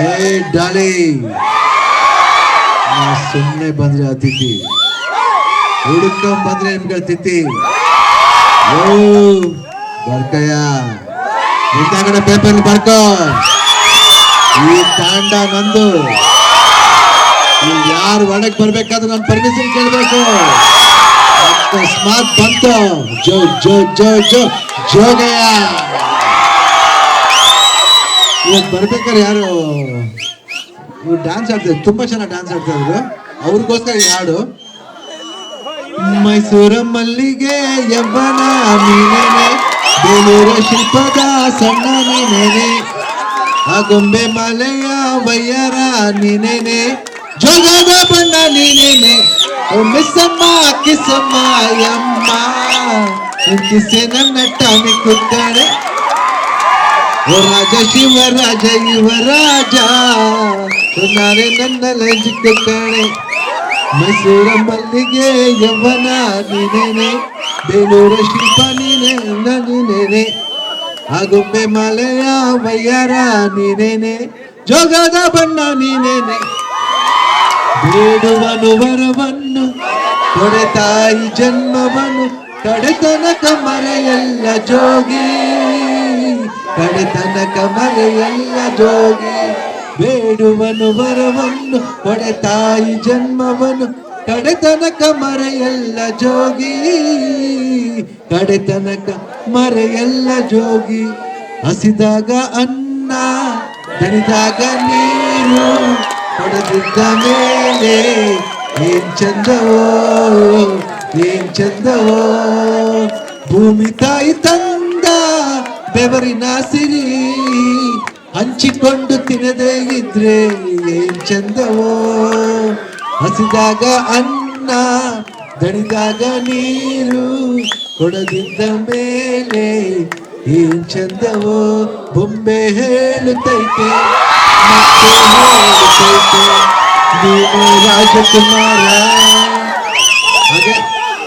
ಏ ಡಾಲಿ ಸುಮ್ಮನೆ ಬಂದ್ರೆ ಅತಿಥಿ ಹುಡುಕೊಂಡ್ ಬಂದ್ರೆ ನಿಮ್ಗೆ ತಿಥಿ ಓ ಬರ್ಕಯ್ಯ ಹಿಂದಾಗಡೆ ಪೇಪರ್ ಬರ್ಕೋ ಈ ತಾಂಡ ನಂದು ಇಲ್ಲಿ ಯಾರು ಒಳಗ್ ಬರ್ಬೇಕಾದ್ರೆ ನಾನು ಪರ್ಮಿಷನ್ ಕೇಳ್ಬೇಕು ಅಕಸ್ಮಾತ್ ಬಂತು ಜೋ ಜೋ ಜೋ ಜೋ ಜೋಗಯ್ಯ ಇವತ್ತು ಬರ್ಬೇಕಾದ್ರೆ ಯಾರು, ಇವ್ರು ಡ್ಯಾನ್ಸ್ ಆಡ್ತಾರೆ ತುಂಬಾ ಚೆನ್ನಾಗಿ ಡ್ಯಾನ್ಸ್ ಆಡ್ತಾ ಇದ್ರು. ಅವ್ರಿಗೋಸ್ಕರ ಈ ಹಾಡು. ಮೈಸೂರ ಮಲ್ಲಿಗೆ ಯವ್ವನ ಮೀನೇನೆ, ಬೇಲೂರ ಶಿಲ್ಪದ ಸಣ್ಣ ನೀನೇನೆ ಆ ಗೊಂಬೆ ಮಾಲೆಯ ವಯ್ಯರ ನೀನೇನೆ ಜೋಗದ ಬಣ್ಣ ನೀನೇನೆ. ಮಿಸ್ಸಮ್ಮ ಕಿಸಮ್ಮ ಯಮ್ಮ. ಕಿಸೆ ನನ್ನ ಟಾಮಿ ಕುಕ್ಕರೆ ಓ ರಾಜ ಶಿವರಾಜ, ಯುವರಾಜ ನಾನೇ ನನ್ನ ಲಂಜಿಕ ಕಣೆ ಮೈಸೂರ ಮಲ್ಲಿಗೆ ಯವನ ನೀನೇನೆ, ಬೇಲೂರ ಶಿಲ್ಪ ನೀನೆ, ನೀನೇನೆ ಆ ಮಲೆಯ ವಯ್ಯಾರ ನೀನೇನೆ, ಜೋಗದ ಬಣ್ಣ ನೀನೇನೆ. ಬೇಡುವನು ವರವನ್ನು, ಕೊಡೆ ತಾಯಿ ಜನ್ಮವನ್ನು, ಕಡೆತನಕ ಮರೆಯಲ್ಲ ಜೋಗಿ. ಕಡೆತನಕ ಕಮಲೆಯಲ್ಲ ಜೋಗಿ ಬೇಡುವನು ವರವನ್ನು, ಕೊಡೆ ತಾಯಿ ಜನ್ಮವನು ಕಡೆತನಕ ಕಮರೆಯಲ್ಲ ಜೋಗಿ, ಕಡೆತನಕ ಮರೆಯಲ್ಲ ಜೋಗಿ, ಹಸಿದಾಗ ಅನ್ನ, ದಣಿದಾಗ ನೀರು ಹೊಡೆದಿದ್ದ ಮೇಲೆ ಏನ್ ಚಂದವೋ ಏನ್ ಚಂದವೋ, ಭೂಮಿ ತಾಯಿ ತಂದ ಸಿರಿ ಹಂಚಿಕೊಂಡು ತಿನ್ನದೇ ಇದ್ರೆ ಏನ್ ಚಂದವೋ? ಹಸಿದಾಗ ಅನ್ನ, ದಣಿದಾಗ ನೀರು ಕೊಡದಿದ್ದ ಮೇಲೆ ಏನ್ ಚಂದವೋ? ಬೊಂಬೆ ಹೇಳುತ್ತೈತೆ, ಮತ್ತೆ ಹೇಳುತ್ತೈತೆ ರಾಜಕುಮಾರ. ಹಾಗೆ.